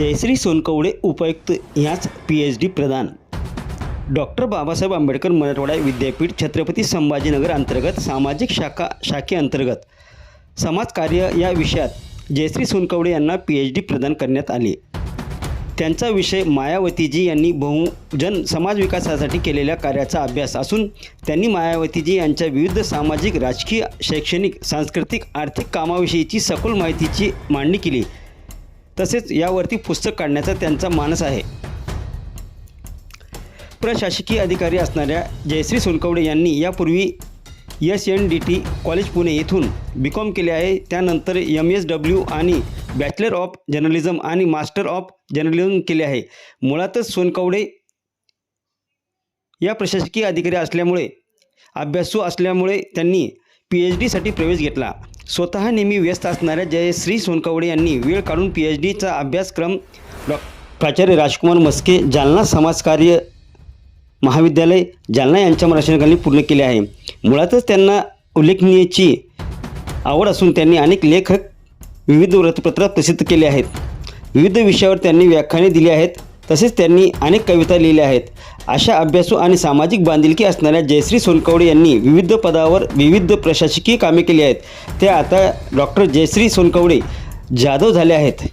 जयश्री सोनकवडे उपायुक्त ह्याच P H D प्रदान डॉक्टर बाबासाहेब आंबेडकर मराठवाडा विद्यापीठ छत्रपती संभाजीनगर अंतर्गत सामाजिक शाखा शाखेअंतर्गत समाजकार्य या विषयात जयश्री सोनकवडे यांना पी एच डी प्रदान करण्यात आले. त्यांचा विषय मायावतीजी यांनी बहुजन समाज विकासासाठी केलेल्या कार्याचा अभ्यास असून त्यांनी मायावतीजी यांच्या विविध सामाजिक राजकीय शैक्षणिक सांस्कृतिक आर्थिक कामाविषयीची सखोल माहितीची मांडणी केली. तसेच यावरती पुस्तक काढण्याचा त्यांचा मानस आहे. प्रशासकीय अधिकारी असणाऱ्या जयश्री सोनकवडे यांनी यापूर्वी S N D T college Pune येथून बी कॉम केले आहे. त्यानंतर एम एस डब्ल्यू आणि बॅचलर ऑफ जर्नलिझम आणि मास्टर ऑफ जर्नलिझम केले आहे. मुळातच सोनकवडे या प्रशासकीय अधिकारी असल्यामुळे अभ्यासू असल्यामुळे त्यांनी पी एच डीसाठी प्रवेश घेतला. स्वतः नेहमी व्यस्त असणाऱ्या जयश्री सोनकवडे यांनी वेळ काढून पी एच डीचा अभ्यासक्रम डॉ. प्राचार्य राजकुमार मस्के जालना समाजकार्य महाविद्यालय जालना यांच्या मराठी पूर्ण केले आहे. मुळातच त्यांना उल्लेखनीयची आवड असून त्यांनी अनेक लेखक विविध वृत्तपत्रात प्रसिद्ध केले आहेत. विविध विषयावर त्यांनी व्याख्याने दिली आहेत. तसेच त्यांनी अनेक कविता लिहिल्या आहेत. अशा अभ्यासू आणि सामाजिक बांधिलकी असणाऱ्या जयश्री सोनकवडे यांनी विविध पदावर विविध प्रशासकीय कामे केली आहेत. ते आता डॉक्टर जयश्री सोनकवडे जाधव झाले आहेत.